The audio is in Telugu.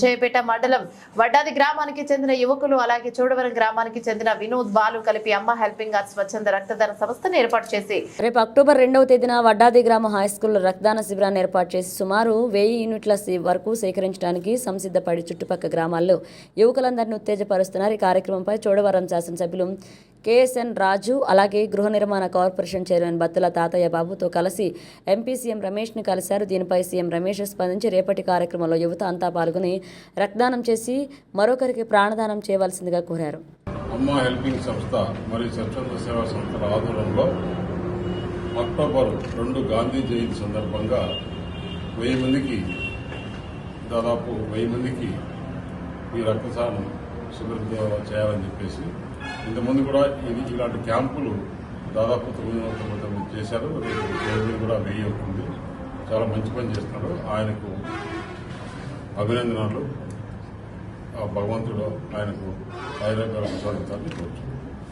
జయపేట మండలం వడ్డాది గ్రామానికి చెందిన యువకులు అలాగే చూడవరం గ్రామానికి చెందిన వినోద్ బాలు కలిపి అమ్మ హెల్పింగ్ ఆర్ట్ స్వచ్ఛంద రక్తదాన సంస్థను ఏర్పాటు చేసి రేపు అక్టోబర్ రెండవ తేదీన వడ్డాది గ్రామ హై స్కూల్లో రక్తదాన శిబిరాన్ని ఏర్పాటు చేసి సుమారు వెయ్యి యూనిట్ల వరకు సేకరించడానికి సంసిద్ధపడి చుట్టుపక్కల గ్రామాల్లో యువకులందరినీ ఉత్తేజపరుస్తున్నారు. ఈ కార్యక్రమంపై చోడవరం శాసనసభ్యులు కేఎస్ఎన్ రాజు అలాగే గృహ నిర్మాణ కార్పొరేషన్ చైర్మన్ బత్తుల తాతయ్య బాబుతో కలిసి ఎంపీ సీఎం రమేష్ను కలిశారు. దీనిపై సీఎం రమేష్ స్పందించి రేపటి కార్యక్రమంలో యువత అంతా పాల్గొని రక్తదానం చేసి మరొకరికి ప్రాణదానం చేయవలసిందిగా కోరారు. అమ్మ హెల్పింగ్ సంస్థ మరియు స్వచ్ఛంద సేవా సంస్థల ఆధ్వర్యంలో అక్టోబర్ రెండు గాంధీ జయంతి సందర్భంగా వెయ్యి మందికి దాదాపు వెయ్యి మందికి ఈ రక్తదానం శిబిరం చేయాలని చెప్పేసి ఇంతకుముందు కూడా ఇది ఇలాంటి క్యాంపులు దాదాపు తొమ్మిది వందల తొమ్మిది చేశారు. రేపు కూడా వెయ్యి అవుతుంది. చాలా మంచి పని చేస్తున్నాడు. ఆయనకు అభినందనలు. ఆ భగవంతుడు ఆయనకు ఆయుర్వేదాలు కొనసాగించాలని కోరుచున్నాను.